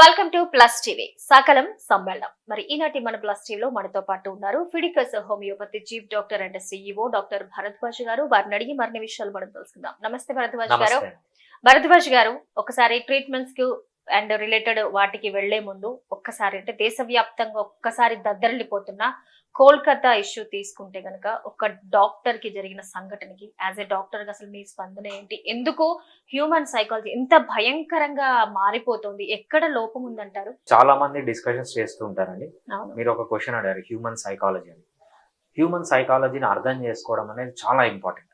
Welcome to plus TV. సకలం సమ్మేళనం. మరి ఈనాటి మన ప్లస్ టీవీలో మనతో పాటు ఉన్నారు Fidicus homeopathy chief doctor and CEO doctor Bharadwaj garu. వారిని అడిగి మరిన్ని విషయాలు మనం తెలుసుకుందాం. నమస్తే భరద్వాజ్ గారు. భరద్వాజ్ గారు ఒకసారి ట్రీట్మెంట్స్కు అండ్ రిలేటెడ్ వాటికి వెళ్ళే ముందు ఒక్కసారి అంటే దేశవ్యాప్తంగా ఒక్కసారి దద్దరిల్లిపోతున్న కోల్కతా ఇష్యూ తీసుకుంటే గనక ఒక డాక్టర్కి జరిగిన సంఘటనకి యాజ్ ఎ డాక్టర్గా అసలు మీ స్పందన ఏంటి? ఎందుకు హ్యూమన్ సైకాలజీ ఇంత భయంకరంగా మారిపోతుంది? ఎక్కడ లోపం ఉందంటారు? చాలా మంది డిస్కషన్స్ చేస్తూ ఉంటారండి. మీరు ఒక క్వశ్చన్ అడిగారు హ్యూమన్ సైకాలజీ అని. హ్యూమన్ సైకాలజీని అర్థం చేసుకోవడం అనేది చాలా ఇంపార్టెంట్.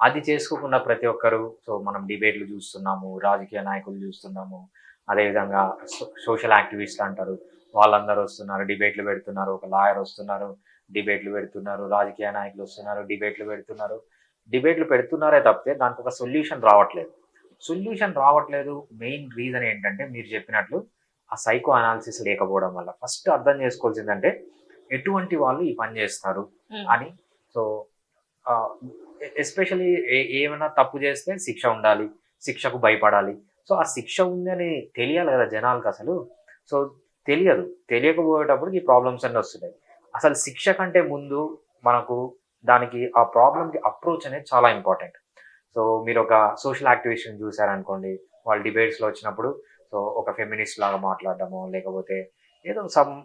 అది చేసుకోకుండా ప్రతి ఒక్కరు సో మనం డిబేట్లు చూస్తున్నాము రాజకీయ నాయకులు చూస్తున్నాము అదేవిధంగా సోషల్ యాక్టివిస్ట్ అంటారు. వాళ్ళందరూ వస్తున్నారు డిబేట్లు పెడుతున్నారు. ఒక లాయర్ వస్తున్నారు డిబేట్లు పెడుతున్నారు. రాజకీయ నాయకులు వస్తున్నారు డిబేట్లు పెడుతున్నారు. డిబేట్లు పెడుతున్నారే తప్పితే దానికి ఒక సొల్యూషన్ రావట్లేదు. సొల్యూషన్ రావట్లేదు. మెయిన్ రీజన్ ఏంటంటే మీరు చెప్పినట్లు ఆ సైకో అనాలిసిస్ లేకపోవడం వల్ల. ఫస్ట్ అర్థం చేసుకోవాల్సిందంటే ఎటువంటి వాళ్ళు ఈ పని చేస్తారు ఉమ్. అని. సో ఎస్పెషలీ ఏమైనా తప్పు చేస్తే శిక్ష ఉండాలి శిక్షకు భయపడాలి. సో ఆ శిక్ష ఉందని తెలియాలి కదా జనాలకు అసలు. సో తెలియదు. తెలియకపోయేటప్పుడు ఈ ప్రాబ్లమ్స్ అన్నీ వస్తున్నాయి. అసలు శిక్ష కంటే ముందు మనకు దానికి ఆ ప్రాబ్లమ్కి అప్రోచ్ అనేది చాలా ఇంపార్టెంట్. సో మీరు ఒక సోషల్ యాక్టివిస్ట్ చూసారనుకోండి వాళ్ళు డిబేట్స్లో వచ్చినప్పుడు సో ఒక ఫెమినిస్ట్ లాగా మాట్లాడడము లేకపోతే ఏదో సమ్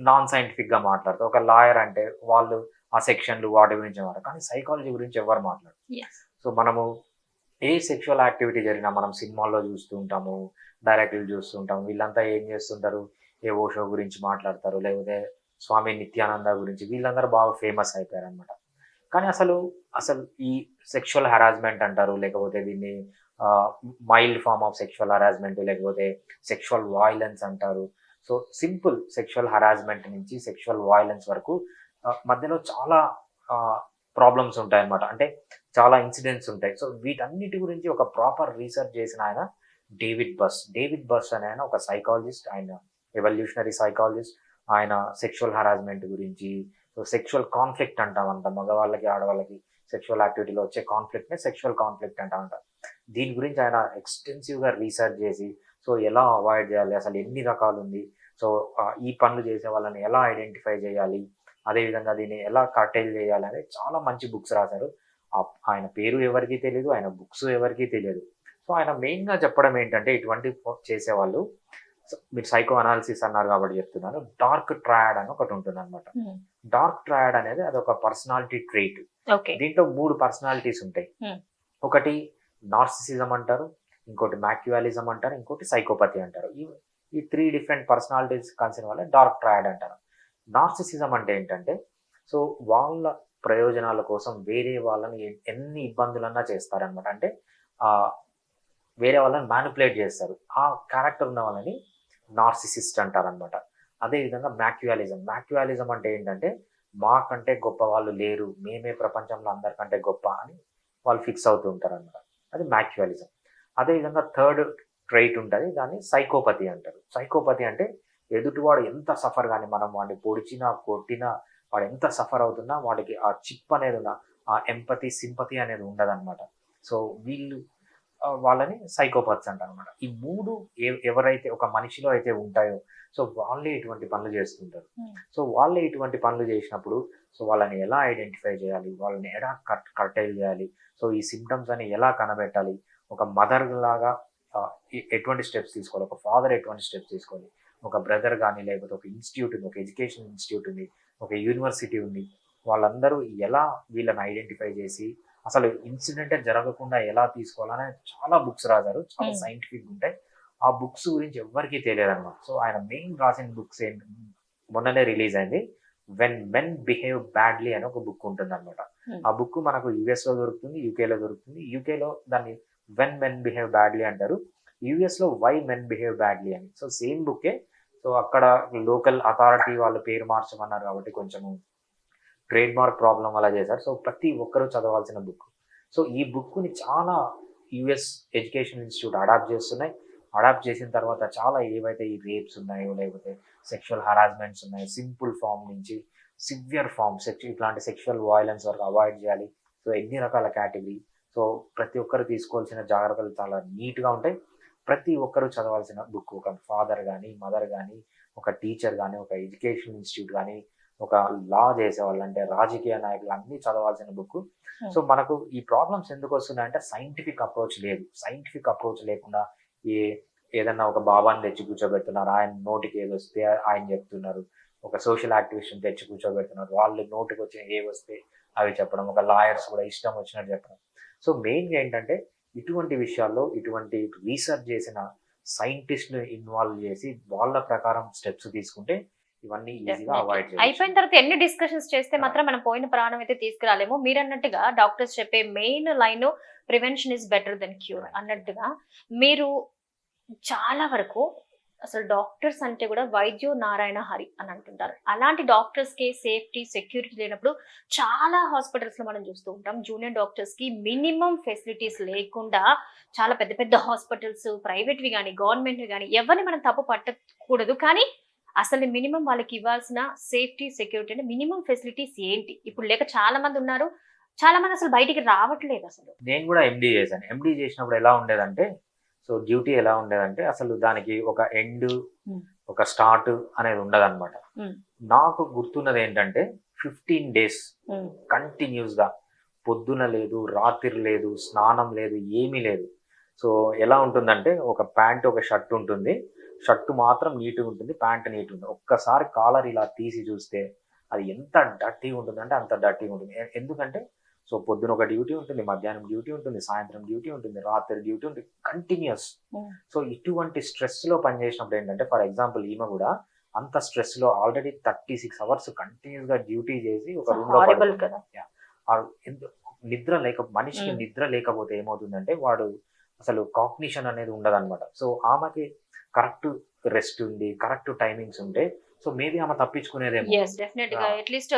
నాన్ సైంటిఫిక్గా మాట్లాడతారు. ఒక లాయర్ అంటే వాళ్ళు ఆ సెక్షన్లు వాటి గురించి మాట్లాడరు కానీ సైకాలజీ గురించి ఎవరు మాట్లాడరు. సో మనము ఏ సెక్షువల్ యాక్టివిటీ జరిగినా మనం సినిమాల్లో చూస్తూ ఉంటాము డైరెక్టర్లు చూస్తుంటాము వీళ్ళంతా ఏం చేస్తుంటారు? ఏ ఓషో గురించి మాట్లాడతారు. లేకపోతే స్వామి నిత్యానంద గురించి వీళ్ళందరూ బాగా ఫేమస్ అయిపోయారు అనమాట కానీ అసలు అసలు ఈ సెక్షువల్ హరాస్మెంట్ అంటారు లేకపోతే దీన్ని mild form of sexual harassment లేకపోతే సెక్షువల్ వాయిలెన్స్ అంటారు. సో సింపుల్ సెక్షువల్ హరాస్మెంట్ నుంచి సెక్షువల్ వాయిలెన్స్ వరకు మధ్యలో చాలా ప్రాబ్లమ్స్ ఉంటాయి అన్నమాట అంటే చాలా ఇన్సిడెంట్స్ ఉంటాయి. సో వీటన్నిటి గురించి ఒక ప్రాపర్ రీసెర్చ్ చేసిన ఆయన డేవిడ్ బస్ డేవిడ్ బస్ అనే ఆయన ఒక సైకాలజిస్ట్ ఆయన ఎవల్యూషనరీ సైకాలజిస్ట్ ఆయన సెక్షువల్ హరాస్మెంట్ గురించి సో సెక్షువల్ కాన్ఫ్లిక్ట్ అంటామంట. అంట మగవాళ్ళకి ఆడవాళ్ళకి సెక్షువల్ యాక్టివిటీలో వచ్చే కాన్ఫ్లిక్ట్నే సెక్షువల్ కాన్ఫ్లిక్ట్ అంటామంట. అంట దీని గురించి ఆయన ఎక్స్టెన్సివ్గా రీసెర్చ్ చేసి సో ఎలా అవాయిడ్ చేయాలి? అసలు ఎన్ని రకాలు ఉంది సో ఈ పనులు చేసే వాళ్ళని ఎలా ఐడెంటిఫై చేయాలి? అదేవిధంగా దీన్ని ఎలా కర్టైల్ చేయాలి అనేది చాలా మంచి బుక్స్ రాశారు. ఆయన పేరు ఎవరికి తెలియదు ఆయన బుక్స్ ఎవరికి తెలియదు సో ఆయన మెయిన్గా చెప్పడం ఏంటంటే ఇటువంటి చేసేవాళ్ళు మీరు సైకో అనాలిసిస్ అన్నారు కాబట్టి చెప్తున్నాను డార్క్ ట్రయాడ్ అని ఒకటి ఉంటుంది అనమాట. డార్క్ ట్రయాడ్ అనేది అది ఒక పర్సనాలిటీ ట్రైట్. ఓకే. దీంట్లో మూడు పర్సనాలిటీస్ ఉంటాయి. ఒకటి నార్సిసిజం అంటారు ఇంకోటి మ్యాక్యువాలిజం అంటారు ఇంకోటి సైకోపతి అంటారు. ఈ ఈ త్రీ డిఫరెంట్ పర్సనాలిటీస్ కలిసిన వాళ్ళే డార్క్ ట్రయాడ్ అంటారు. నార్సిసిజం అంటే ఏంటంటే సో వాళ్ళ ప్రయోజనాల కోసం వేరే వాళ్ళని ఎన్ని ఇబ్బందులన్నా చేస్తారనమాట అంటే వేరే వాళ్ళని మ్యానిపులేట్ చేస్తారు. ఆ క్యారెక్టర్ ఉన్న వాళ్ళని నార్సిసిస్ట్ అంటారనమాట అదేవిధంగా మ్యాక్యువాలిజం మ్యాక్యువాలిజం అంటే ఏంటంటే మాకంటే గొప్ప వాళ్ళు లేరు మేమే ప్రపంచంలో అందరికంటే గొప్ప అని వాళ్ళు ఫిక్స్ అవుతూ ఉంటారు అనమాట అది మ్యాక్యువాలిజం అదేవిధంగా థర్డ్ ట్రైట్ ఉంటుంది దాన్ని సైకోపతి అంటారు. సైకోపతి అంటే ఎదుటివాడు ఎంత సఫర్ కానీ మనం వాడిని పొడిచినా కొట్టినా వాడు ఎంత సఫర్ అవుతున్నా వాడికి ఆ చిప్ అనేది ఉన్న ఆ ఎంపతి సింపతి అనేది ఉండదన్నమాట. సో వీళ్ళు వాళ్ళని సైకోపత్స్ అంటారు అనమాట ఈ మూడు ఎవరైతే ఒక మనిషిలో అయితే ఉంటాయో సో వాళ్ళే ఇటువంటి పనులు చేస్తుంటారు. సో వాళ్ళే ఇటువంటి పనులు చేసినప్పుడు సో వాళ్ళని ఎలా ఐడెంటిఫై చేయాలి? వాళ్ళని ఎలా కట్ కర్టైల్ చేయాలి? సో ఈ సిమ్టమ్స్ అని ఎలా కనబెట్టాలి? ఒక మదర్ లాగా ఎటువంటి స్టెప్స్ తీసుకోవాలి? ఒక ఫాదర్ ఎటువంటి స్టెప్స్ తీసుకోవాలి? ఒక బ్రదర్ కానీ లేకపోతే ఒక ఇన్స్టిట్యూట్ ఉంది ఒక ఎడ్యుకేషన్ ఇన్స్టిట్యూట్ ఉంది ఒక యూనివర్సిటీ ఉంది వాళ్ళందరూ ఎలా వీళ్ళని ఐడెంటిఫై చేసి అసలు ఇన్సిడెంట్ జరగకుండా ఎలా తీసుకోవాలనే చాలా బుక్స్ రాశారు చాలా. సైంటిఫిక్ ఉంటాయి ఆ బుక్స్ గురించి ఎవరికీ తెలియదు అనమాట సో ఆయన మెయిన్ రాసిన బుక్స్ ఏంటి మొన్ననే రిలీజ్ అయింది వెన్ మెన్ బిహేవ్ బ్యాడ్లీ అని ఒక బుక్ ఉంటుంది అనమాట. ఆ బుక్ మనకు యుఎస్లో దొరుకుతుంది UK లో దొరుకుతుంది UK లో దాన్ని వెన్ మెన్ బిహేవ్ బ్యాడ్లీ అంటారు యూఎస్లో వై మెన్ బిహేవ్ బ్యాడ్లీ అని. సో సేమ్ బుక్కే సో అక్కడ లోకల్ అథారిటీ వాళ్ళ పేరు మార్చమన్నారు కాబట్టి కొంచెము ట్రేడ్ మార్క్ ప్రాబ్లం అలా చేశారు. సో ప్రతి ఒక్కరూ చదవాల్సిన బుక్ సో ఈ బుక్ని చాలా యుఎస్ ఎడ్యుకేషన్ ఇన్స్టిట్యూట్ అడాప్ట్ చేస్తున్నాయి. అడాప్ట్ చేసిన తర్వాత చాలా ఏవైతే ఈ రేప్స్ ఉన్నాయో లేకపోతే సెక్షువల్ హరాస్మెంట్స్ ఉన్నాయో సింపుల్ ఫామ్ నుంచి సివియర్ ఫామ్ సెక్ష ఇట్లాంటి సెక్షువల్ వాయిలెన్స్ వరకు అవాయిడ్ చేయాలి. సో ఎన్ని రకాల కేటగిరీ సో ప్రతి ఒక్కరు తీసుకోవాల్సిన జాగ్రత్తలు చాలా నీట్గా ఉంటాయి. ప్రతి ఒక్కరూ చదవాల్సిన బుక్ ఒక ఫాదర్ కానీ మదర్ కానీ ఒక టీచర్ కానీ ఒక ఎడ్యుకేషన్ ఇన్స్టిట్యూట్ కానీ ఒక లా చేసేవాళ్ళు అంటే రాజకీయ నాయకులు అన్ని చదవాల్సిన బుక్. సో మనకు ఈ ప్రాబ్లమ్స్ ఎందుకు వస్తున్నాయంటే సైంటిఫిక్ అప్రోచ్ లేదు. సైంటిఫిక్ అప్రోచ్ లేకుండా ఏ ఏదన్నా ఒక బాబాని తెచ్చి కూర్చోబెడుతున్నారు ఆయన నోటికి ఏది వస్తే ఆయన చెప్తున్నారు. ఒక సోషల్ యాక్టివిస్ట్ తెచ్చి కూర్చోబెడుతున్నారు వాళ్ళు నోటికి వచ్చి ఏ వస్తే అవి చెప్పడం ఒక లాయర్స్ కూడా ఇష్టం వచ్చినట్టు చెప్పడం. సో మెయిన్గా ఏంటంటే ఇటువంటి విషయాల్లో ఇటువంటి రీసెర్చ్ చేసిన సైంటిస్ట్ని ఇన్వాల్వ్ చేసి వాళ్ళ ప్రకారం స్టెప్స్ తీసుకుంటే ఇవన్నీ ఈజీగా Definitely. అవాయిడ్ అయిపోయిన తర్వాత ఎన్ని డిస్కషన్స్ చేస్తే మాత్రం మనం పోయిన ప్రాణం అయితే తీసుకురాలేము మీరు అన్నట్టుగా డాక్టర్స్ చెప్పే main line prevention is better than cure. అన్నట్టుగా మీరు చాలా వరకు అసలు డాక్టర్స్ అంటే కూడా వైద్యో నారాయణ హరి అని అంటుంటారు. అలాంటి డాక్టర్స్కి సేఫ్టీ సెక్యూరిటీ లేనప్పుడు చాలా హాస్పిటల్స్లో మనం చూస్తూ ఉంటాం. జూనియర్ డాక్టర్స్కి మినిమం ఫెసిలిటీస్ లేకుండా చాలా పెద్ద పెద్ద హాస్పిటల్స్ ప్రైవేట్వి కానీ గవర్నమెంట్ కానీ ఎవరిని మనం తప్పు పట్టకూడదు. కానీ అసలు మినిమం వాళ్ళకి ఇవ్వాల్సిన సేఫ్టీ సెక్యూరిటీ అంటే మినిమం ఫెసిలిటీస్ ఏంటి? ఇప్పుడు లేక చాలా మంది ఉన్నారు. చాలా మంది అసలు బయటికి రావట్లేదు అసలు. నేను కూడా ఎండి చేశాను. ఎండి చేసినప్పుడు ఎలా ఉండేదంటే సో డ్యూటీ ఎలా ఉండేదంటే అసలు దానికి ఒక ఎండ్. ఒక స్టార్ట్ అనేది ఉండదన్నమాట. నాకు గుర్తున్నది ఏంటంటే ఫిఫ్టీన్ డేస్ కంటిన్యూస్గా పొద్దున లేదు రాత్రి లేదు స్నానం లేదు ఏమీ లేదు. సో ఎలా ఉంటుందంటే ఒక ప్యాంట్ ఒక షర్ట్ ఉంటుంది. షర్ట్ మాత్రం నీట్గా ఉంటుంది ప్యాంట్ నీట్ ఉంటుంది. ఒక్కసారి కాలర్ ఇలా తీసి చూస్తే అది ఎంత డర్టీగా ఉంటుంది అంటే అంత డర్టీగా ఉంటుంది. ఎందుకంటే సో పొద్దున ఒక డ్యూటీ ఉంటుంది మధ్యాహ్నం డ్యూటీ ఉంటుంది సాయంత్రం డ్యూటీ ఉంటుంది రాత్రి డ్యూటీ ఉంటుంది కంటిన్యూస్ Hmm. సో ఇటువంటి స్ట్రెస్లో పనిచేసినప్పుడు ఏంటంటే ఫర్ ఎగ్జాంపుల్ ఈమె కూడా అంత స్ట్రెస్లో ఆల్రెడీ థర్టీ సిక్స్ అవర్స్ కంటిన్యూస్గా డ్యూటీ చేసి ఒక రూమ్లో నిద్ర లేక మనిషికి Mm. నిద్ర లేకపోతే ఏమవుతుందంటే వాడు అసలు కాగ్నిషన్ అనేది ఉండదన్నమాట. సో ఆమెకి కరెక్ట్ రెస్ట్ ఉంది కరెక్ట్ టైమింగ్స్ ఉంటే సో మేబీ ఆమె తప్పించుకునేదేమో. ఎస్ డెఫినెట్గా. అట్లీస్ట్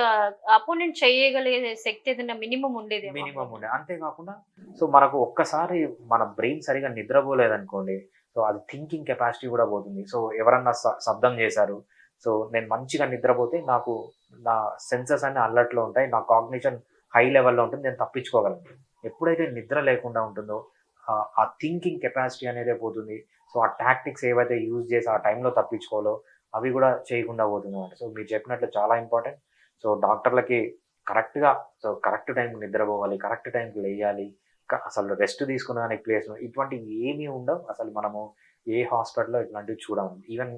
అపోనెంట్ చేయగలిగే శక్తి ఏదైనా మినిమం ఉండేది మినిమం ఉండే. అంతేకాకుండా సో మనకు ఒక్కసారి మన బ్రెయిన్ సరిగా నిద్రపోలేదనుకోండి సో అది థింకింగ్ కెపాసిటీ కూడా పోతుంది. సో ఎవరన్నా శబ్దం చేశారు సో నేను మంచిగా నిద్రపోతే నాకు నా సెన్సెస్ అన్ని అలర్ట్లో ఉంటాయి నా కాగ్నిషన్ హై లెవెల్లో ఉంటుంది నేను తప్పించుకోగలను. ఎప్పుడైతే నిద్ర లేకుండా ఉంటుందో ఆ- ఆ థింకింగ్ కెపాసిటీ అనేదే పోతుంది. సో ఆ టాక్టిక్స్ ఏవైతే యూజ్ చేసి ఆ టైంలో తప్పించుకోవాలో అవి కూడా చేయకుండా పోతుందన్నమాట సో మీరు చెప్పినట్లు చాలా ఇంపార్టెంట్ సో డాక్టర్లకి కరెక్ట్గా సో కరెక్ట్ టైంకి నిద్రపోవాలి కరెక్ట్ టైంకి లేయాలి అసలు రెస్ట్ తీసుకునేదానికి ప్లేస్ ఇటువంటివి ఏమీ ఉండవు. అసలు మనము ఏ హాస్పిటల్లో ఇట్లాంటివి చూడము. ఈవెన్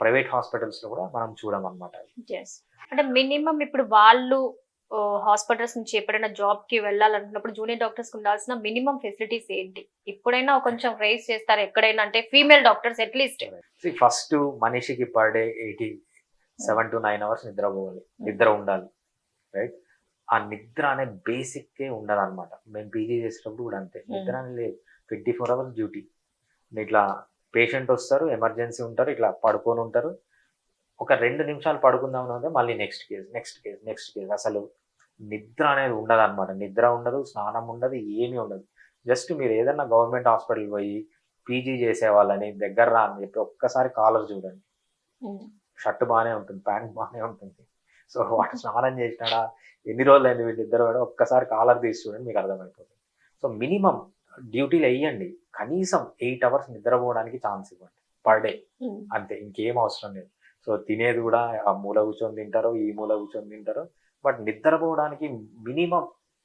ప్రైవేట్ హాస్పిటల్స్లో కూడా మనం చూడమన్నమాట. అంటే మినిమం ఇప్పుడు వాళ్ళు హాస్పిటల్స్ నుంచి ఎప్పుడైనా జాబ్కి వెళ్ళాలనుకున్నప్పుడు జూనియర్ డాక్టర్స్ ఉండాల్సిన మినిమం ఫెసిలిటీస్ ఏంటి? ఇప్పుడైనా కొంచెం రైస్ చేస్తారు ఎక్కడైనా? అంటే female doctors at least first మనిషికి per day eighty seven to nine hours నిద్రపోవాలి నిద్ర ఉండాలి రైట్ ఆ నిద్ర అనే బేసిక్కే ఉండదు అనమాట మేము పీజీ చేసేటప్పుడు కూడా అంతే. నిద్ర అనేది లేదు. ట్వంటీ ఫోర్ అవర్స్ డ్యూటీ ఇట్లా పేషెంట్ వస్తారు ఎమర్జెన్సీ ఉంటారు ఇట్లా పడుకొని ఉంటారు. ఒక రెండు నిమిషాలు పడుకుందాం అంటే మళ్ళీ next case next case next case అసలు నిద్ర అనేది ఉండదు అనమాట నిద్ర ఉండదు స్నానం ఉండదు ఏమీ ఉండదు. జస్ట్ మీరు ఏదన్నా గవర్నమెంట్ హాస్పిటల్ పోయి పీజీ చేసే వాళ్ళని దగ్గర రా అని చెప్పి ఒక్కసారి కాలర్ చూడండి. షర్ట్ బాగానే ఉంటుంది ప్యాంట్ బాగానే ఉంటుంది. సో వాడు స్నానం చేసినాడా ఎన్ని రోజులు అయింది వీళ్ళిద్దరు కూడా ఒక్కసారి కాలర్ తీసి చూడండి మీకు అర్థమైపోతుంది. సో మినిమం డ్యూటీలు వేయండి. కనీసం ఎయిట్ అవర్స్ నిద్రపోవడానికి ఛాన్స్ ఇవ్వండి పర్ డే అంతే ఇంకేం అవసరం లేదు. సో తినేది కూడా ఆ మూల కూర్చొని తింటారు ఈ మూల కూర్చొని తింటారు. బట్ నిద్రపోవడానికి minimum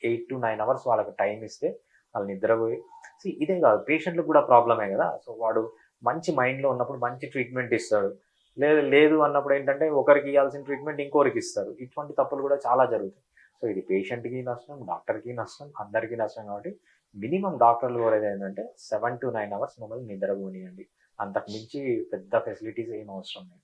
eight to nine hours వాళ్ళకి టైం ఇస్తే వాళ్ళు నిద్రపోయి సో ఇదే కాదు పేషెంట్లకు కూడా ప్రాబ్లమే కదా. సో వాడు మంచి మైండ్లో ఉన్నప్పుడు మంచి ట్రీట్మెంట్ ఇస్తాడు. లేదు లేదు అన్నప్పుడు ఏంటంటే ఒకరికి ఇవ్వాల్సిన ట్రీట్మెంట్ ఇంకొకరికి ఇస్తారు. ఇటువంటి తప్పులు కూడా చాలా జరుగుతాయి. సో ఇది పేషెంట్కి నష్టం డాక్టర్కి నష్టం అందరికీ నష్టం కాబట్టి మినిమం డాక్టర్లు కూడా ఏంటంటే సెవెన్ టు నైన్ అవర్స్ మమ్మల్ని నిద్రపోనియండి. అంతకు మించి పెద్ద ఫెసిలిటీస్ ఏం అవసరం లేదు.